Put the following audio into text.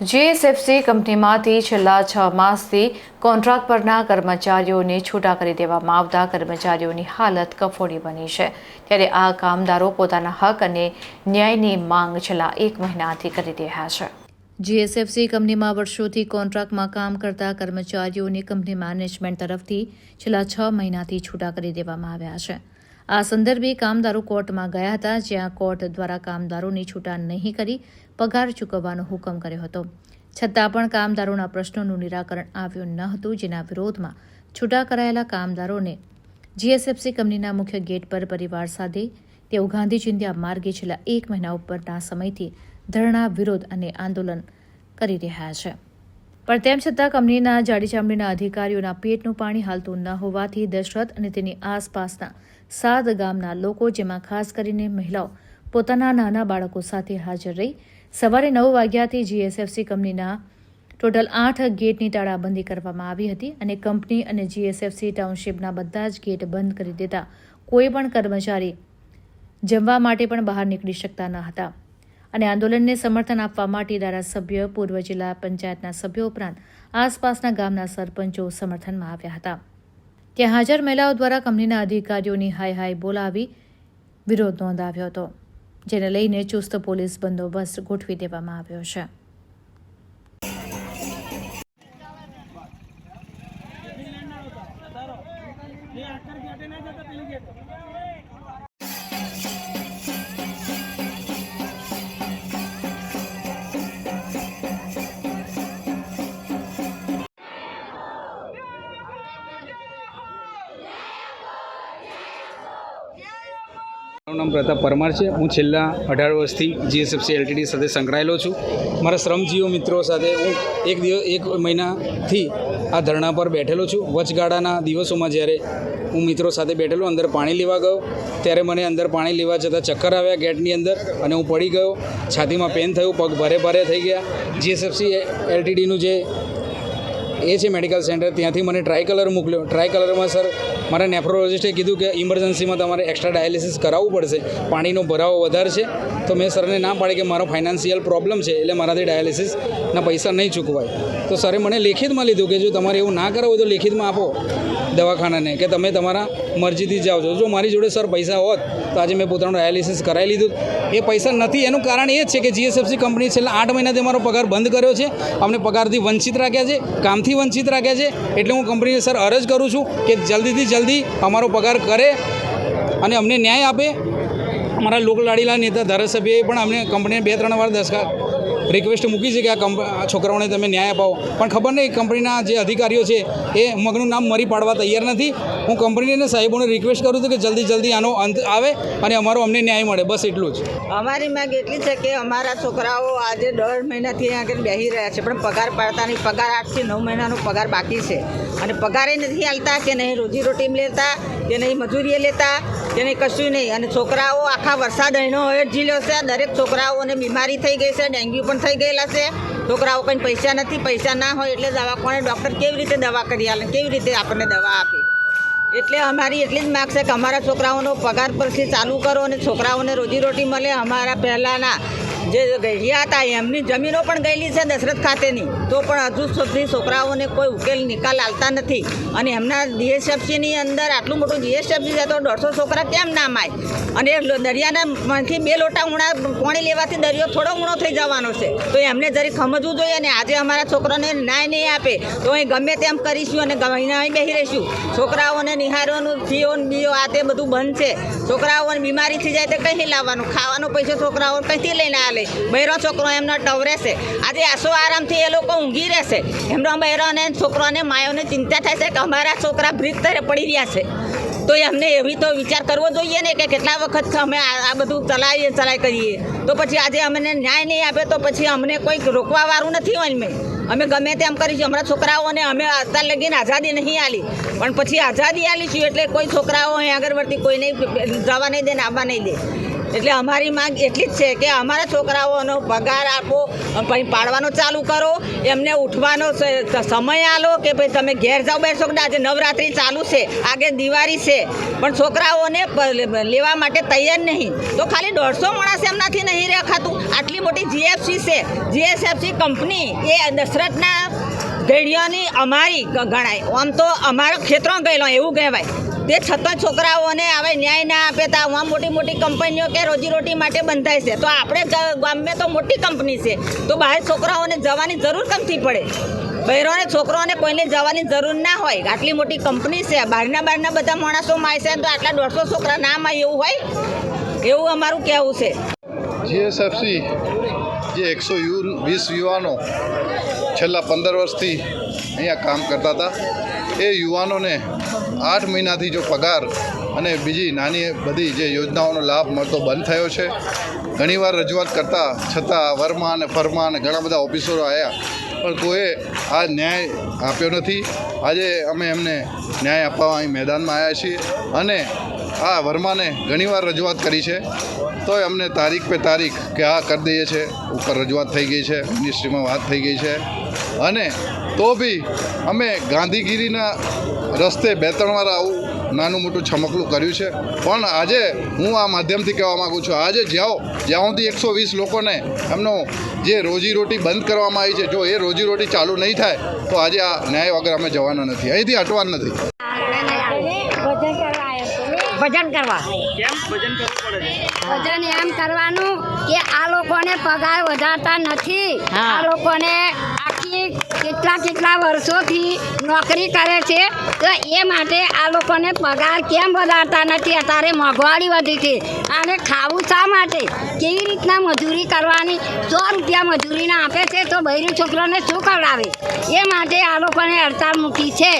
GSFC કંપનીમાંથી છેલ્લા છ માસથી કોન્ટ્રાક્ટ પરના કર્મચારીઓને છૂટા કરી દેવામાં આવતા કર્મચારીઓની હાલત કફોડી બની છે. ત્યારે આ કામદારો પોતાના હક અને ન્યાયની માંગ છેલ્લા એક મહિનાથી કરી રહ્યા છે. જીએસએફસી કંપનીમાં વર્ષોથી કોન્ટ્રાક્ટમાં કામ કરતા કર્મચારીઓને કંપની મેનેજમેન્ટ તરફથી છેલ્લા છ મહિનાથી છૂટા કરી દેવામાં આવ્યા છે. આ સંદર્ભે કામદારો કોર્ટમાં ગયા હતા, જ્યાં કોર્ટ દ્વારા કામદારોની છૂટા નહીં કરી પગાર ચૂકવવાનો હુકમ કર્યો હતો. છતાં પણ કામદારોના પ્રશ્નોનું નિરાકરણ આવ્યું ન હતું, જેના વિરોધમાં છૂટા કરાયેલા કામદારોને જીએસએફસી કંપનીના મુખ્ય ગેટ પર પરિવાર સાથે, તેઓ ગાંધી માર્ગે છેલ્લા એક મહિના ઉપરના સમયથી ધરણા વિરોધ અને આંદોલન કરી રહ્યા છે. પણ તેમ છતાં કંપનીના જાડી ચામડીના અધિકારીઓના પેટનું પાણી હાલતું ન હોવાથી દશરથ અને તેની આસપાસના સાત ગામના લોકો, જેમાં ખાસ કરીને મહિલાઓ, પોતાના નાના બાળકો સાથે હાજર રહી, સવારે નવ વાગ્યાથી જીએસએફસી કંપનીના ટોટલ આઠ ગેટની તાળાબંધી કરવામાં આવી હતી અને કંપની અને જીએસએફસી ટાઉનશીપના બધા જ ગેટ બંધ કરી દેતા કોઈ પણ કર્મચારી જમવા માટે પણ બહાર નીકળી શકતા ન હતા. અને આંદોલનને સમર્થન આપવા માટે ધારાસભ્ય પૂર્વ જિલ્લા પંચાયતના સભ્યો ઉપરાંત આસપાસના ગામના સરપંચો સમર્થનમાં આવ્યા હતા. ત્યાં હાજર મહિલાઓ દ્વારા કંપનીના અધિકારીઓની હાય હાય બોલાવી વિરોધ નોંધાવ્યો હતો, જેને લઈને ચુસ્ત પોલીસ બંદોબસ્ત ગોઠવી દેવામાં આવ્યો છે. મારું નામ પ્રતાપ પરમાર છે. હું છેલ્લા અઢાર વર્ષથી જીએસએફસી એલટીડી સાથે સંકળાયેલો છું. મારા શ્રમજીવો મિત્રો સાથે હું એક દિવસ, એક મહિનાથી આ ધરણા પર બેઠેલો છું. વચગાળાના દિવસોમાં જ્યારે હું મિત્રો સાથે બેઠેલો, અંદર પાણી લેવા ગયો, ત્યારે મને અંદર પાણી લેવા જતાં ચક્કર આવ્યા ગેટની અંદર અને હું પડી ગયો. છાતીમાં પેન થયું, પગ ભારે ભારે થઈ ગયા. જીએસએફસી એલટીડીનું જે એ છે મેડિકલ સેન્ટર ત્યાંથી મને ટ્રાય કલર મોકલ્યો. ટ્રાય કલરમાં સર મારા નેફ્રોલોજિસ્ટે કીધું કે ઇમરજન્સીમાં તમારે એક્સ્ટ્રા ડાયાલિસિસ કરાવવું પડશે. પાણીનો ભરાવો વધારે છે. તો મેં સરને ના પાડી કે મારો ફાઇનાન્શિયલ પ્રોબ્લેમ છે, એટલે મારાથી ડાયાલિસિસના પૈસા નહીં ચૂકવાય. તો સરે મને લેખિતમાં લીધું કે જો તમારે એવું ના કરાવું હોય તો લેખિતમાં આપો. દવાખાનાને, કે તમે તમારા મરજીથી જાઓ છો. જો મારી જોડે સર પૈસા હોત, તો આજે મેં પોતાનું ડાયાલિસિસ કરાવી લીધું. એ પૈસા નથી, એનું કારણ એ છે કે જીએસએફસી કંપની છેલ્લા આઠ મહિનાથી મારો પગાર બંધ કર્યો છે. અમને પગારથી વંચિત રાખ્યા છે, કામથી વંચિત રાખ્યા છે. એટલે હું કંપનીને સર અરજ કરું છું કે જલ્દીથી જલ્દી અમારો પગાર કરે અને અમને ન્યાય આપે. અમારા લોકલાડીલા નેતા ધારાસભ્યએ પણ અમને કંપનીને બે ત્રણ વાર દસકા રિક્વેસ્ટ મૂકી છે કે આ છોકરાઓને તમે ન્યાય અપાવો. પણ ખબર નહીં, કંપનીના જે અધિકારીઓ છે, એ મગનું નામ મરી પાડવા તૈયાર નથી. હું કંપનીને સાહેબોને રિક્વેસ્ટ કરું છું કે જલ્દી જલ્દી આનો અંત આવે અને અમારો અમને ન્યાય મળે. બસ એટલું જ. અમારી માંગ એટલી છે કે અમારા છોકરાઓ આજે દોઢ મહિનાથી આગળ બેસી રહ્યા છે, પણ પગાર પાડતા નહીં પગાર આઠથી નવ મહિનાનો પગાર બાકી છે. અને પગારે નથી હાલતા, કે નહીં રોજીરોટી લેતા, કે નહીં મજૂરીએ લેતા, કે નહીં કશું નહીં. અને છોકરાઓ, આખા વરસાદ અહીંનો જ ઝીલ્યો છે. દરેક છોકરાઓને બીમારી થઈ ગઈ છે, ડેન્ગ્યુ પણ થઈ ગયેલા છે. છોકરાઓ કંઈ પૈસા નથી, પૈસા ના હોય એટલે દવાખાને ડૉક્ટર કેવી રીતે દવા કરી આલે, કેવી રીતે આપણને દવા આપે. એટલે અમારી એટલી જ માગ છે કે અમારા છોકરાઓનો પગાર પરથી ચાલુ કરો અને છોકરાઓને રોજીરોટી મળે. અમારા પહેલાંના જે ગયા હતા એમની જમીનો પણ ગયેલી છે દશરથ ખાતેની. તો પણ હજુ સુધી છોકરાઓને કોઈ ઉકેલ, નિકાલ આવતા નથી. અને એમના જીએસએફસીની અંદર આટલું મોટું જીએસએફસી છે તો દોઢસો છોકરા કેમ ના માય? અને દરિયાના મનથી બે લોટા ઊણા પાણી લેવાથી દરિયો થોડો ઊણો થઈ જવાનો છે. તો એમને જરી સમજવું જોઈએ અને આજે અમારા છોકરાને ન્યાય નહીં આપે. તો અહીં ગમે તેમ કરીશું અને અહીં બેસી રહીશું. છોકરાઓને નિહારોનું જીઓ બીઓ, આ તે બધું બંધ છે. છોકરાઓને બીમારી થઈ જાય તો કંઈ લાવવાનું. ખાવાનો પૈસો છોકરાઓ કંઈથી લઈને આલે બૈરો છોકરો એમનો ટવરે છે આજે આસો આરામથી એ લોકો ઊંઘી રહેશે. એમનો બૈરોને છોકરોને માયોને ચિંતા થાય છે કે અમારા છોકરા બ્રિજ પડી રહ્યા છે. તો એમને એવી તો વિચાર કરવો જોઈએ ને કે કેટલા વખત અમે આ બધું ચલાવીએ ચલાવી કરીએ. તો પછી આજે અમને ન્યાય નહીં આપે તો પછી અમને કોઈ રોકવાવાળું નથી હોય મેં અમે ગમે તેમ કરીશું. અમારા છોકરાઓને અમે અત્યાર લગીને આઝાદી નહીં આલી પણ પછી આઝાદી આલીશું એટલે કોઈ છોકરાઓ અહીં આગળ વળતી કોઈ નહીં જવા નહીં દે ને આવવા નહીં દે. એટલે અમારી માંગ એટલી જ છે કે અમારા છોકરાઓનો પગાર આપો, પછી પાડવાનો ચાલુ કરો, એમને ઉઠવાનો સમય આલો કે ભાઈ તમે ઘેર જાઓ, બેસો કે આજે નવરાત્રિ ચાલુ છે આગળ દિવાળી છે, પણ છોકરાઓને લેવા માટે તૈયાર નહીં. તો ખાલી દોઢસો માણસ એમનાથી નહીં રખાતું. આટલી મોટી જીએફસી છે. જીએસએફસી કંપની એ દશરથના ઘેડિયાની અમારી ગણાય. આમ તો અમારા ખેતરો ગયેલો, એવું કહેવાય. તે છતાં છોકરાઓને હવે ન્યાય ના આપે તો આમાં મોટી મોટી કંપનીઓ કે રોજીરોટી માટે બંધાય છે. તો આપણે ગામે તો મોટી કંપની છે. તો બહાર છોકરાઓને જવાની જરૂર કમથી પડે? બહેરોને છોકરોને કોઈને જવાની જરૂર ના હોય. આટલી મોટી કંપની છે. બહારના બહારના બધા માણસો માય છે તો આટલા દોઢસો છોકરા ના માય એવું હોય? એવું અમારું કહેવું છે. જીએસએફસી જે એકસો વીસ યુવાનો છેલ્લા પંદર વર્ષથી અહીંયા કામ કરતા હતા. એ યુવાનોને આઠ મહિનાથી જો પગાર અને બીજી નાની બધી જે યોજનાઓનો લાભ મળતો બંધ થયો છે. ઘણીવાર રજૂઆત કરતાં છતાં વર્મા અને ફરમા અને ઘણા બધા ઓફિસરો આવ્યા પણ કોઈએ આ ન્યાય આપ્યો નથી. આજે અમે એમને ન્યાય આપવા અહીં મેદાનમાં આવ્યા છીએ અને આ વર્માને ઘણીવાર રજૂઆત કરી છે. તોય અમને તારીખ પે તારીખ કે આ કરી દઈએ છે, ઉપર રજૂઆત થઈ ગઈ છે મિનિસ્ટ્રીમાં વાત થઈ ગઈ છે. અને તો બી અમે ગાંધીગીરીના રસ્તે બે ત્રણ વાર આવું નાનું મોટું છમકલું કર્યું છે. પણ આજે હું આ માધ્યમથી કહેવા માગું છું, આજે જ્યાં જ્યાં સુધી એકસો વીસ લોકોને એમનો જે રોજીરોટી બંધ કરવામાં આવી છે, જો એ રોજીરોટી ચાલુ નહીં થાય, તો આજે આ ન્યાય વગર અમે જવાના નથી. અહીંથી હટવાના નથી. ભજન કરવા. ભજન એમ કરવાનું કે આ લોકોને પગાર વધારતા નથી. આ લોકોને આખી કેટલા કેટલા વર્ષોથી નોકરી કરે છે. તો એ માટે આ લોકોને પગાર કેમ વધારતા નથી? અત્યારે મોંઘવારી વધી છે. અને ખાવું શા માટે? કેવી રીતના મજૂરી કરવાની? સો રૂપિયા મજૂરીના આપે છે તો બૈરી છોકરાને શું ખવડાવે? એ માટે આ લોકોને હડતાલ મૂકી છે.